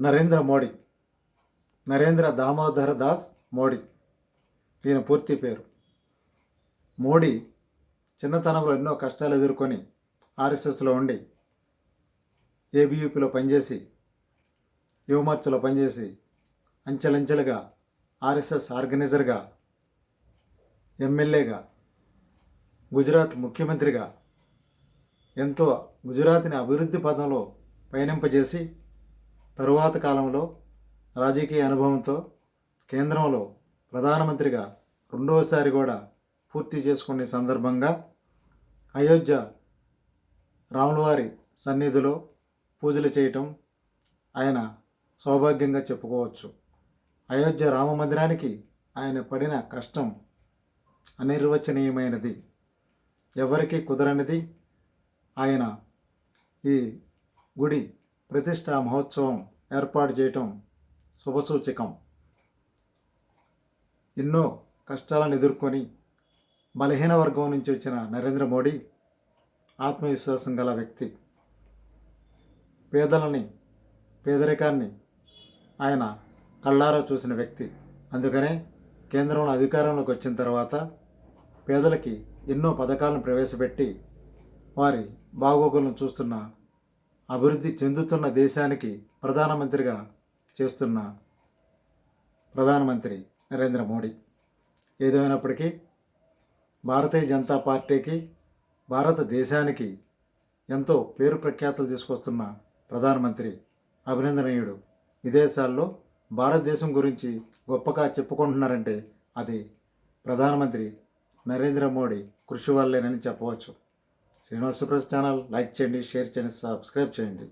నరేంద్ర మోడీ. నరేంద్ర దామోదర దాస్ మోడీ. ఈయన పూర్తి పేరు. మోడీ చిన్నతనంలో ఎన్నో కష్టాలు ఎదుర్కొని ఆర్ఎస్ఎస్లో ఉండి ఏబీయూపీలో పనిచేసి యువమోర్చలో పనిచేసి అంచెలంచెలుగా ఆర్ఎస్ఎస్ ఆర్గనైజర్గా ఎమ్మెల్యేగా గుజరాత్ ముఖ్యమంత్రిగా ఎంతో గుజరాత్ని అభివృద్ధి పదంలో పయనింపజేసి తరువాత కాలంలో రాజకీయ అనుభవంతో కేంద్రంలో ప్రధానమంత్రిగా రెండవసారి కూడా పూర్తి చేసుకునే సందర్భంగా అయోధ్య రాములవారి సన్నిధిలో పూజలు చేయటం ఆయన సౌభాగ్యంగా చెప్పుకోవచ్చు. అయోధ్య రామ మందిరానికి ఆయన పడిన కష్టం అనిర్వచనీయమైనది. ఎవరికీ కుదరనిది. ఆయన ఈ గుడి ప్రతిష్టా మహోత్సవం ఏర్పాటు చేయటం శుభసూచకం. ఎన్నో కష్టాలను ఎదుర్కొని బలహీన వర్గం నుంచి వచ్చిన నరేంద్ర మోడీ ఆత్మవిశ్వాసం గల వ్యక్తి. పేదలని పేదరికాన్ని ఆయన కళ్ళారా చూసిన వ్యక్తి. అందుకనే కేంద్రంలో అధికారంలోకి వచ్చిన తర్వాత పేదలకి ఎన్నో పథకాలను ప్రవేశపెట్టి వారి బాగోగులను చూస్తున్న అభివృద్ధి చెందుతున్న దేశానికి ప్రధానమంత్రిగా చేస్తున్న ప్రధానమంత్రి నరేంద్ర మోడీ. ఏదేమైనప్పటికీ భారతీయ జనతా పార్టీకి భారతదేశానికి ఎంతో పేరు ప్రఖ్యాతులు తీసుకొస్తున్న ప్రధానమంత్రి అభినందనీయుడు. విదేశాల్లో భారతదేశం గురించి గొప్పగా చెప్పుకుంటున్నారంటే అది ప్రధానమంత్రి నరేంద్ర మోడీ కృషి వల్లేనని చెప్పవచ్చు. శ్రీనివాస్ సుప్రస్ ఛానల్ లైక్ చేయండి షేర్ చేయండి సబ్స్క్రైబ్ చేయండి.